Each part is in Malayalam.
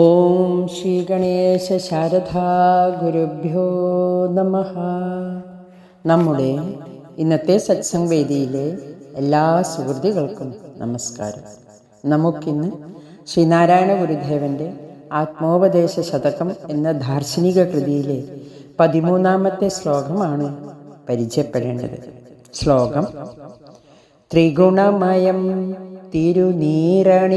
ഓം ശ്രീ ഗണേശ ശാരദാ ഗുരുഭ്യോ നമ നമ്മുടെ ഇന്നത്തെ സത്സംഗ് വേദിയിലെ എല്ലാ സുഹൃത്തുക്കൾക്കും നമസ്കാരം. നമുക്കിന്ന് ശ്രീനാരായണ ഗുരുദേവന്റെ ആത്മോപദേശ ശതകം എന്ന ദാർശനിക കൃതിയിലെ പതിമൂന്നാമത്തെ ശ്ലോകമാണ് പരിചയപ്പെടേണ്ടത്. ശ്ലോകം ത്രിഗുണമയം തിരുനീരണിഞ്ഞൊരീശൻ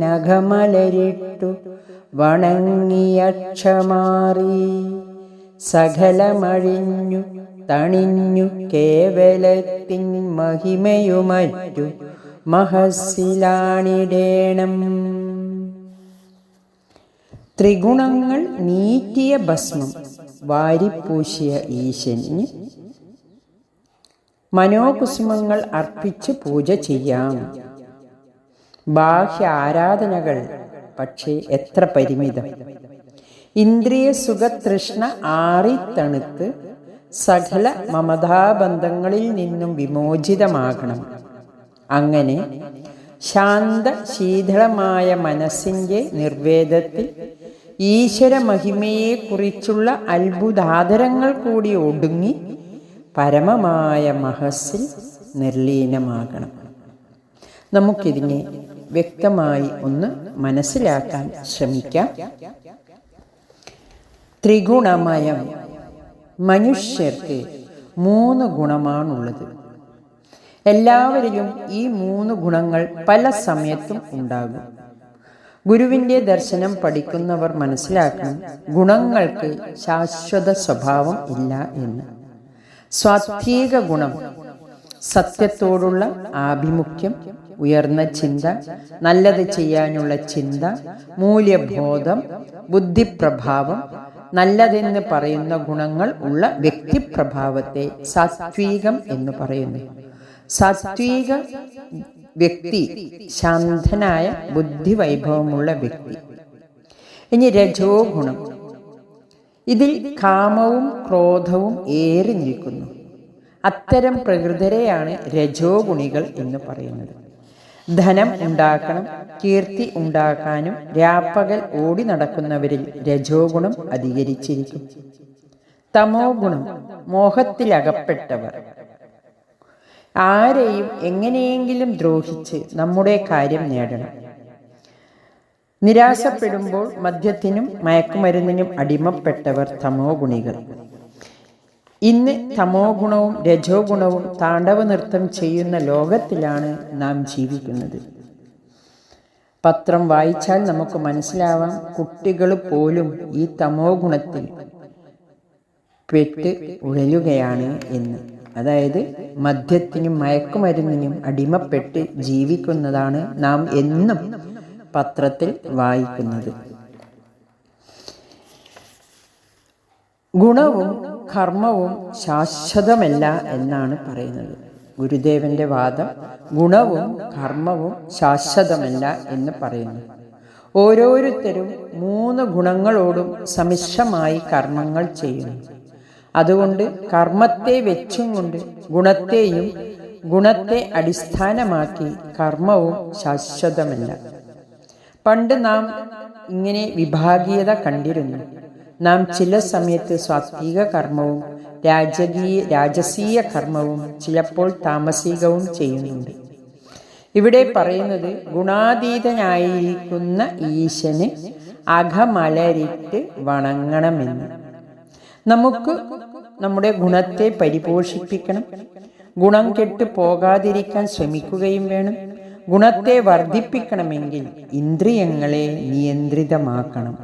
നഖമലരിട്ടു വണങ്ങിയക്ഷമാറി സകലമഴിഞ്ഞു തണിഞ്ഞു കേവലത്തിൻ മഹിമയുമറ്റു മഹസ്സിലാണിടേണം. ത്രിഗുണങ്ങൾ നീറ്റിയ ഭസ്മം വാരിപ്പൂശിയ ഈശന് മനോകുസുമങ്ങൾ അർപ്പിച്ച് പൂജ ചെയ്യാം. ബാഹ്യ ആരാധനകൾ പക്ഷേ എത്ര പരിമിതം. ഇന്ദ്രിയ സുഖതൃഷ്ണ ആറിത്തണുത്ത് സകല മമതാബന്ധങ്ങളിൽ നിന്നും വിമോചിതമാകണം. അങ്ങനെ ശാന്ത ശീതളമായ മനസ്സിന്റെ നിർവേദത്തിൽ ഈശ്വര മഹിമയെക്കുറിച്ചുള്ള അത്ഭുതാദരങ്ങൾ കൂടി ഒടുങ്ങി പരമമായ മഹസ്സിൽ നിർലീനമാകണം. നമുക്കിതിനെ വ്യക്തമായി ഒന്ന് മനസ്സിലാക്കാൻ ശ്രമിക്കാം. ത്രിഗുണമയം മനുഷ്യർക്ക് മൂന്ന് ഗുണമാണുള്ളത്. എല്ലാവരിലും ഈ മൂന്ന് ഗുണങ്ങൾ പല സമയത്തും ഉണ്ടാകും. ഗുരുവിന്റെ ദർശനം പഠിക്കുന്നവർ മനസ്സിലാക്കണം ഗുണങ്ങൾക്ക് ശാശ്വത സ്വഭാവം ഇല്ല എന്ന്. സ്വാത്വിക ഗുണം സത്യത്തോടുള്ള ആഭിമുഖ്യം ഉയർന്ന ചിന്ത നല്ലത് ചെയ്യാനുള്ള ചിന്ത മൂല്യബോധം ബുദ്ധിപ്രഭാവം നല്ലതെന്ന് പറയുന്ന ഗുണങ്ങൾ ഉള്ള വ്യക്തിപ്രഭാവത്തെ സാത്വികം എന്ന് പറയുന്നു. സാത്വിക വ്യക്തി ശാന്തനായ ബുദ്ധിവൈഭവമുള്ള വ്യക്തി. ഇനി രജോ ഗുണം. ഇതിൽ കാമവും ക്രോധവും ഏറി നിൽക്കുന്നു. അത്തരം പ്രകൃതരെയാണ് രജോ ഗുണികൾ എന്ന് പറയുന്നത്. ധനം ഉണ്ടാക്കണം കീർത്തി ഉണ്ടാക്കാനും രാപ്പകൽ ഓടി നടക്കുന്നവരിൽ രജോ ഗുണം അധികരിച്ചിരിക്കും. തമോ ഗുണം മോഹത്തിലകപ്പെട്ടവർ. ആരെയും എങ്ങനെയെങ്കിലും ദ്രോഹിച്ച് നമ്മുടെ കാര്യം നേടണം. നിരാശപ്പെടുമ്പോൾ മദ്യത്തിനും മയക്കുമരുന്നിനും അടിമപ്പെട്ടവർ തമോ ഗുണികൾ. ഇന്ന് തമോ ഗുണവും രജോ ഗുണവും താണ്ഡവ നൃത്തം ചെയ്യുന്ന ലോകത്തിലാണ് നാം ജീവിക്കുന്നത്. പത്രം വായിച്ചാൽ നമുക്ക് മനസ്സിലാവാം കുട്ടികൾ പോലും ഈ തമോ ഗുണത്തിൽ പെട്ട് ഉഴലുകയാണ് എന്ന്. അതായത് മദ്യത്തിനും മയക്കുമരുന്നിനും അടിമപ്പെട്ട് ജീവിക്കുന്നതാണ് നാം എന്നും പത്രത്തിൽ വായിക്കുന്നത്. ഗുണവും കർമ്മവും ശാശ്വതമല്ല എന്നാണ് പറയുന്നത്. ഗുരുദേവന്റെ വാദം ഗുണവും കർമ്മവും ശാശ്വതമല്ല എന്ന് പറയുന്നു. ഓരോരുത്തരും മൂന്ന് ഗുണങ്ങളോടും സമ്മിശ്രമായി കർമ്മങ്ങൾ ചെയ്യുന്നു. അതുകൊണ്ട് കർമ്മത്തെ വെച്ചും കൊണ്ട് ഗുണത്തെയും ഗുണത്തെ അടിസ്ഥാനമാക്കി കർമ്മവും ശാശ്വതമല്ല. പണ്ട് നാം ഇങ്ങനെ വിഭാഗീയത കണ്ടിരുന്നു. നാം ചില സമയത്ത് സ്വാത്വിക കർമ്മവും രാജകീയ രാജസീയ കർമ്മവും ചിലപ്പോൾ താമസികവും ചെയ്യുന്നുണ്ട്. ഇവിടെ പറയുന്നത് ഗുണാതീതനായിരിക്കുന്ന ഈശന് അകമലരിട്ട് വണങ്ങണമെന്ന്. നമുക്ക് നമ്മുടെ ഗുണത്തെ പരിപോഷിപ്പിക്കണം. ഗുണം കെട്ട് പോകാതിരിക്കാൻ ശ്രമിക്കുകയും വേണം. ഗുണത്തെ വർദ്ധിപ്പിക്കണമെങ്കിൽ ഇന്ദ്രിയങ്ങളെ നിയന്ത്രിതമാക്കണം.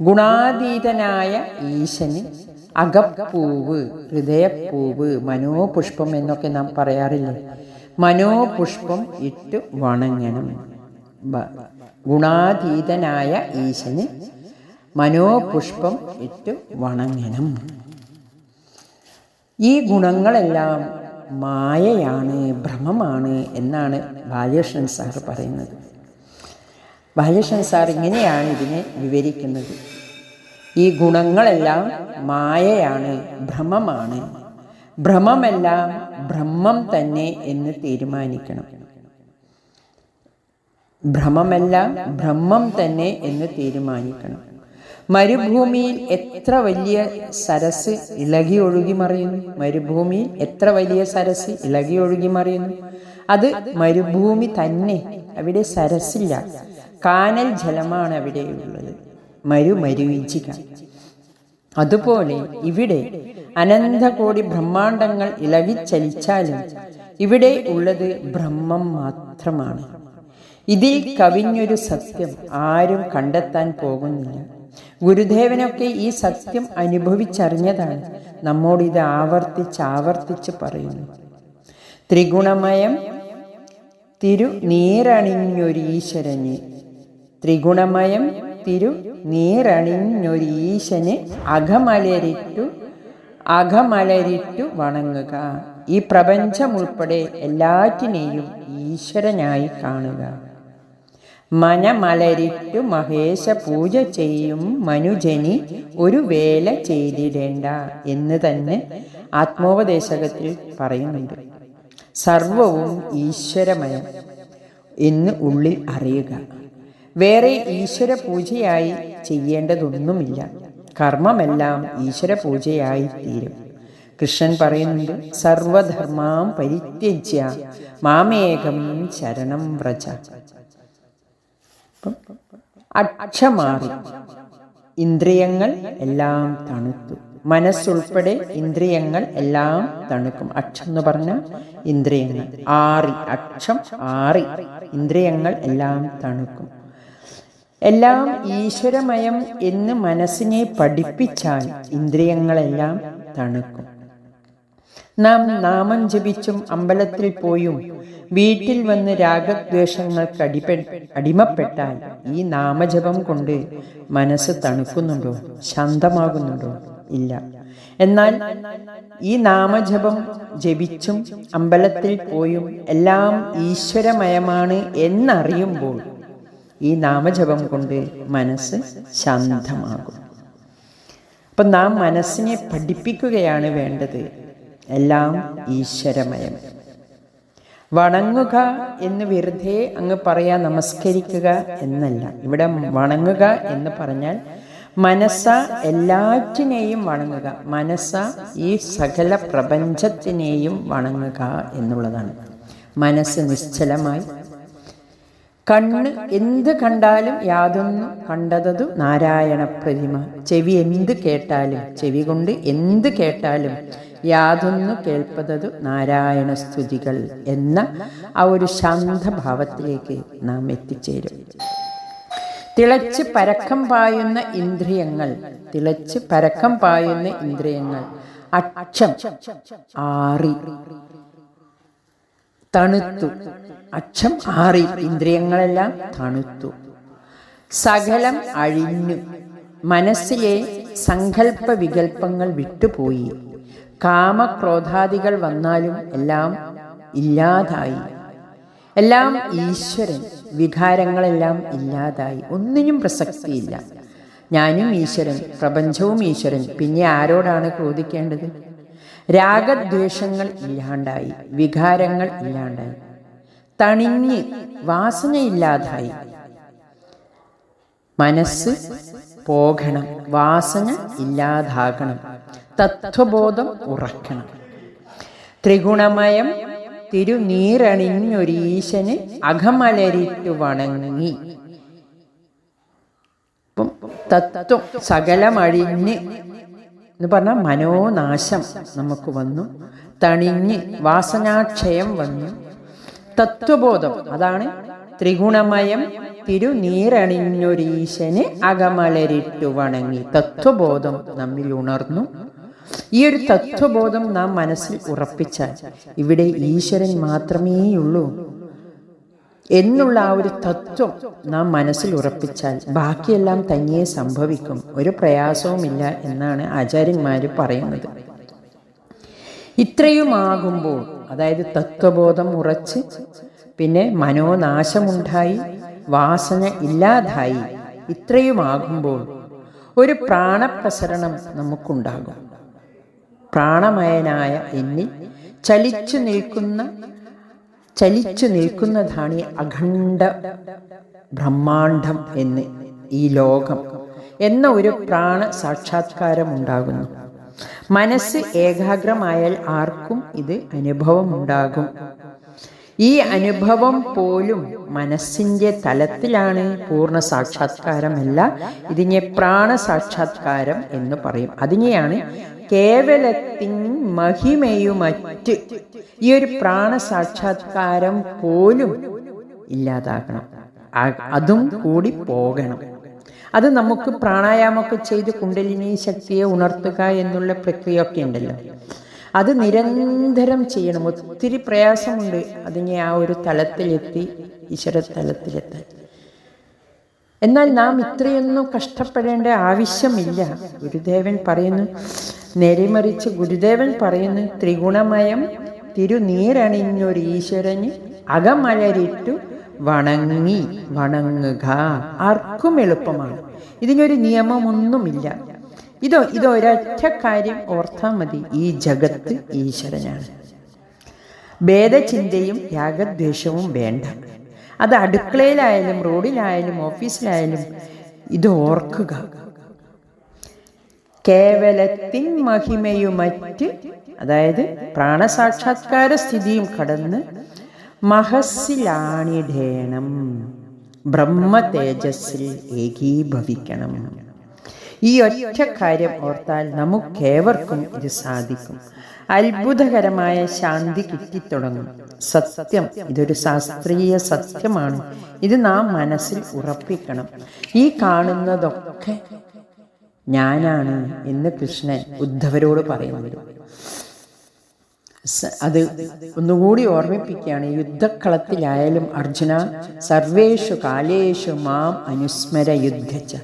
ഗുണാതീതനായ ഈശന് അകപ്പൂവ് ഹൃദയപ്പൂവ് മനോപുഷ്പം എന്നൊക്കെ നാം പറയാറില്ലേ? മനോപുഷ്പം ഇട്ട് വണങ്ങണം. ഗുണാതീതനായ ഈശന് മനോപുഷ്പം ഇട്ട് വണങ്ങണം. ഈ ഗുണങ്ങളെല്ലാം മായയാണ് ഭ്രമമാണ് എന്നാണ് ബാലകൃഷ്ണൻ സാർ പറയുന്നത്. ബാലകൃഷ്ണൻ സാർ ഇങ്ങനെയാണ് ഇതിനെ വിവരിക്കുന്നത്. ഈ ഗുണങ്ങളെല്ലാം മായയാണ് ഭ്രമമാണ്. ഭ്രമമെല്ലാം ബ്രഹ്മം തന്നെ എന്ന് തീരുമാനിക്കണം. ഭ്രമമെല്ലാം ബ്രഹ്മം തന്നെ എന്ന് തീരുമാനിക്കണം. മരുഭൂമിയിൽ എത്ര വലിയ സരസ് ഇളകി ഒഴുകി മറിയുന്നു? മരുഭൂമിയിൽ എത്ര വലിയ സരസ് ഇളകി ഒഴുകി മറിയുന്നു? അത് മരുഭൂമി തന്നെ അവിടെ സരസില്ല കാനൽ ജലമാണ് അവിടെയുള്ളത് മരു മരുവിച്ചിക അതുപോലെ ഇവിടെ അനന്തകോടി ബ്രഹ്മാണ്ടങ്ങൾ ഇളകിച്ചലിച്ചാലും ഇവിടെ ഉള്ളത് ബ്രഹ്മം മാത്രമാണ്. ഇതിൽ കവിഞ്ഞൊരു സത്യം ആരും കണ്ടെത്താൻ പോകുന്നില്ല. ഗുരുദേവനൊക്കെ ഈ സത്യം അനുഭവിച്ചറിഞ്ഞതാണ്. നമ്മോട് ഇത് ആവർത്തിച്ച് ആവർത്തിച്ച് പറയുന്നു. ത്രിഗുണമയം തിരു നീരണിഞ്ഞൊരീശ്വരന് ത്രിഗുണമയം തിരു നീരണിഞ്ഞൊരീശന് അകമലരിട്ടു അകമലരിട്ടു വണങ്ങുക. ഈ പ്രപഞ്ചം ഉൾപ്പെടെ എല്ലാറ്റിനെയും ഈശ്വരനായി കാണുക. മനമലരിട്ടു മഹേശ പൂജ ചെയ്യും മനുജനി ഒരു വേല ചെയ്തിടേണ്ട എന്ന് തന്നെ ആത്മോപദേശകത്തിൽ പറയുന്നുണ്ട്. സർവവും ഈശ്വരമയം എന്ന് ഉള്ളിൽ അറിയുക. വേറെ ഈശ്വര പൂജയായി ചെയ്യേണ്ടതൊന്നുമില്ല. കർമ്മമെല്ലാം ഈശ്വര പൂജയായി തീരും. കൃഷ്ണൻ പറയുന്നുണ്ട് സർവധർമാം പരിത്യജ്യ മാമേകം ശരണം വ്രജ. അക്ഷമാറി ഇന്ദ്രിയങ്ങൾ എല്ലാം തണുത്തു. മനസ്സുൾപ്പെടെ ഇന്ദ്രിയങ്ങൾ എല്ലാം തണുക്കും. അക്ഷം എന്ന് പറഞ്ഞ ഇന്ദ്രിയങ്ങൾ. ആറി അക്ഷം ആറി. ഇന്ദ്രിയങ്ങൾ എല്ലാം തണുക്കും. എല്ലാം ഈശ്വരമയം എന്ന് മനസ്സിനെ പഠിപ്പിച്ചാൽ ഇന്ദ്രിയങ്ങളെല്ലാം തണുക്കും. നാം നാമം ജപിച്ചും അമ്പലത്തിൽ പോയും വീട്ടിൽ വന്ന് രാഗദ്വേഷങ്ങൾക്ക് അടിപെ അടിമപ്പെട്ടാൽ ഈ നാമജപം കൊണ്ട് മനസ്സ് തണുക്കുന്നുണ്ടോ? ശാന്തമാകുന്നുണ്ടോ? ഇല്ല. എന്നാൽ ഈ നാമജപം ജപിച്ചും അമ്പലത്തിൽ പോയും എല്ലാം ഈശ്വരമയമാണ് എന്നറിയുമ്പോൾ ഈ നാമജപം കൊണ്ട് മനസ്സ് ശാന്തമാകും. അപ്പം നാം മനസ്സിനെ പഠിപ്പിക്കുകയാണ് വേണ്ടത്. എല്ലാം ഈശ്വരമയം. വണങ്ങുക എന്ന് വെറുതെ അങ്ങ് പറയാ നമസ്കരിക്കുക എന്നല്ല. ഇവിടെ വണങ്ങുക എന്ന് പറഞ്ഞാൽ മനസ്സ എല്ലാറ്റിനെയും വണങ്ങുക. മനസ്സ ഈ സകല പ്രപഞ്ചത്തിനെയും വണങ്ങുക എന്നുള്ളതാണ്. മനസ്സ് നിശ്ചലമായി. കണ്ണ് എന്ത് കണ്ടാലും യാതൊന്നും കണ്ടതതു നാരായണ പ്രതിമ ചെവി എന്ത് കേട്ടാലും ചെവി കൊണ്ട് എന്ത് കേട്ടാലും യാതൊന്നു കേൾപ്പതതു നാരായണ സ്തുതികൾ എന്ന ആ ഒരു ശാന്തഭാവത്തിലേക്ക് നാം എത്തിച്ചേരും. തിളച്ച് പരക്കം പായുന്ന ഇന്ദ്രിയങ്ങൾ തിളച്ച് പരക്കം പായുന്ന ഇന്ദ്രിയങ്ങൾ അക്ഷം ആറി. തണുത്തു. അക്ഷം ആറി ഇന്ദ്രിയങ്ങളെല്ലാം തണുത്തു. സകലം അഴിഞ്ഞു. മനസ്സിലെ സങ്കല്പ വികൽപ്പങ്ങൾ വിട്ടുപോയി. കാമക്രോധാദികൾ വന്നാലും എല്ലാം ഇല്ലാതായി. എല്ലാം ഈശ്വരൻ വികാരങ്ങളെല്ലാം ഇല്ലാതായി. ഒന്നിനും പ്രസക്തിയില്ല. ഞാനും ഈശ്വരൻ പ്രപഞ്ചവും ഈശ്വരൻ പിന്നെ ആരോടാണ് ക്രോധിക്കേണ്ടത്? രാഗദ്വേഷങ്ങൾ ഇല്ലാണ്ടായി വികാരങ്ങൾ ഇല്ലാണ്ടായി. തണിഞ്ഞ് വാസനയില്ലാതായി. മനസ്സ് പോകണം വാസന ഇല്ലാതാകണം. തത്വബോധം ഉറക്കണം. ത്രിഗുണമയം തിരുനീറണിഞ്ഞൊരീശന് അകമലരിട്ടു വണങ്ങി. തത്വം സകലമഴിഞ്ഞ് എന്ന് പറഞ്ഞാൽ മനോനാശം നമുക്ക് വന്നു. തണിഞ്ഞ് വാസനാക്ഷയം വന്നു. തത്വബോധം അതാണ് ത്രിഗുണമയം തിരുനീറണിഞ്ഞൊരീശന് അകമലരിട്ടു വണങ്ങി. തത്വബോധം നമ്മിൽ ഉണർന്നു. ഈ ഒരു തത്വബോധം നാം മനസ്സിൽ ഉറപ്പിച്ചാൽ ഇവിടെ ഈശ്വരൻ മാത്രമേയുള്ളൂ. എന്നുള്ള ആ ഒരു തത്വം നാം മനസ്സിൽ ഉറപ്പിച്ചാൽ ബാക്കിയെല്ലാം തനിയെ സംഭവിക്കും. ഒരു പ്രയാസവുമില്ല എന്നാണ് ആചാര്യന്മാർ പറയുന്നത്. ഇത്രയുമാകുമ്പോൾ അതായത് തത്വബോധം ഉറച്ച് പിന്നെ മനോനാശമുണ്ടായി വാസന ഇല്ലാതായി ഇത്രയുമാകുമ്പോൾ ഒരു പ്രാണപ്രസരണം നമുക്കുണ്ടാകും. പ്രാണമയനായ എന്നിൽ ചലിച്ചു നിൽക്കുന്ന ചലിച്ചു നിൽക്കുന്നതാണ് ഈ അഖണ്ഡ ബ്രഹ്മാണ്ഡം എന്ന് ഈ ലോകം എന്ന ഒരു പ്രാണ സാക്ഷാത്കാരം ഉണ്ടാകുന്നു. മനസ്സ് ഏകാഗ്രമായാൽ ആർക്കും ഇത് അനുഭവം ഉണ്ടാകും ഈ അനുഭവം പോലും മനസ്സിന്റെ തലത്തിലാണ് പൂർണ സാക്ഷാത്കാരമല്ല. ഇതിനെ പ്രാണ സാക്ഷാത്കാരം എന്ന് പറയും. അതിനെയാണ് കേവലത്തിൻ മഹിമയുമറ്റ് ഈ ഒരു പ്രാണ സാക്ഷാത്കാരം പോലും ഇല്ലാതാകണം. അതും കൂടി പോകണം. അത് നമുക്ക് പ്രാണായാമമൊക്കെ ചെയ്ത് കുണ്ടലിനി ശക്തിയെ ഉണർത്തുക എന്നുള്ള പ്രക്രിയ ഒക്കെ ഉണ്ടല്ലോ. അത് നിരന്തരം ചെയ്യണം. ഒത്തിരി പ്രയാസമുണ്ട് അതിനെ ആ ഒരു തലത്തിലെത്തി ഈശ്വര തലത്തിലെത്താൻ. എന്നാൽ നാം ഇത്രയൊന്നും കഷ്ടപ്പെടേണ്ട ആവശ്യമില്ല. ഗുരുദേവൻ പറയുന്നു നേരെമറിച്ച് ഗുരുദേവൻ പറയുന്നു ത്രിഗുണമയം തിരുനീരണിഞ്ഞൊരു ഈശ്വരന് അകമലരിട്ടു വണങ്ങി വണങ്ങുക ആർക്കും എളുപ്പമാണ്. ഇതിനൊരു നിയമമൊന്നുമില്ല. ഇതോ ഇതോ ഒരൊറ്റ കാര്യം ഓർത്താൽ മതി. ഈ ജഗത്ത് ഈശ്വരനാണ്. ഭേദചിന്തയും രാഗദ്വേഷവും വേണ്ട. അത് അടുക്കളയിലായാലും റോഡിലായാലും ഓഫീസിലായാലും ഇത് ഓർക്കുക. കേവലത്തിൻ മഹിമയുമറ്റ് അതായത് പ്രാണസാക്ഷാത്കാര സ്ഥിതിയും കടന്ന് മഹസ്സിലാണിടേണം. ബ്രഹ്മ തേജസ്സിൽ ഏകീഭവിക്കണം. ഈ ഒറ്റ കാര്യം ഓർത്താൽ നമുക്കേവർക്കും ഇത് സാധിക്കും. അത്ഭുതകരമായ ശാന്തി കിട്ടിത്തുടങ്ങും. സത്യം ഇതൊരു ശാസ്ത്രീയ സത്യമാണ്. ഇത് നാം മനസ്സിൽ ഉറപ്പിക്കണം. ഈ കാണുന്നതൊക്കെ ഞാനാണ് എന്ന് കൃഷ്ണൻ ഉദ്ധവരോട് പറയുന്നത്. അത് ഒന്നുകൂടി ഓർമ്മിപ്പിക്കുകയാണ്. യുദ്ധക്കളത്തിലായാലും അർജുന സർവേഷു കാലേഷു മാം അനുസ്മര യുദ്ധച്ച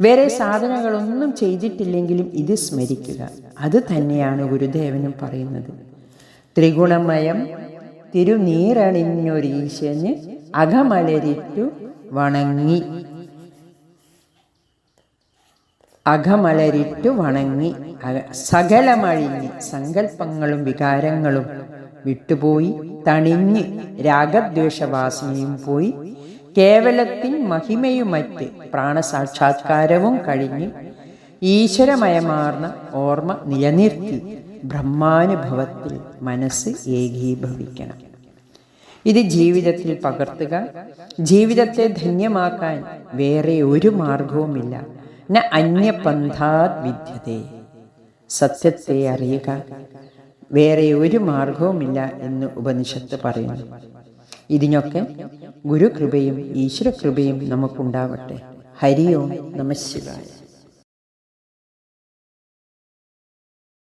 വേറെ സാധനങ്ങളൊന്നും ചെയ്തിട്ടില്ലെങ്കിലും ഇത് സ്മരിക്കുക. അത് തന്നെയാണ് ഗുരുദേവനും പറയുന്നത്. ത്രിഗുണമയം തിരുനീറണിഞ്ഞൊരീശന് അകമലരിറ്റു വണങ്ങി. അകമലരിട്ടു വണങ്ങി. സകലമഴിഞ്ഞ് സങ്കല്പങ്ങളും വികാരങ്ങളും വിട്ടുപോയി തണിഞ്ഞ് രാഗദ്വേഷവാസനയും പോയി കേവലത്തിൻ മഹിമയുമറ്റ് പ്രാണസാക്ഷാത്കാരവും കഴിഞ്ഞ് ഈശ്വരമയമാർന്ന ഓർമ്മ നിലനിർത്തി ബ്രഹ്മാനുഭവത്തിൽ മനസ്സ് ഏകീഭവിക്കണം. ഇത് ജീവിതത്തിൽ പകർത്തുക ജീവിതത്തെ ധന്യമാക്കാൻ വേറെ ഒരു മാർഗവുമില്ല. ന അന്യപന്ഥാത് വിദ്യതേ. സത്യത്തെ അറിയുക വേറെ ഒരു മാർഗവുമില്ല എന്ന് ഉപനിഷത്ത് പറയുന്നു. ഇതിനൊക്കെ ഗുരുകൃപയും ഈശ്വരകൃപയും നമുക്കുണ്ടാവട്ടെ. ഹരി ഓം നമ ശിവായ.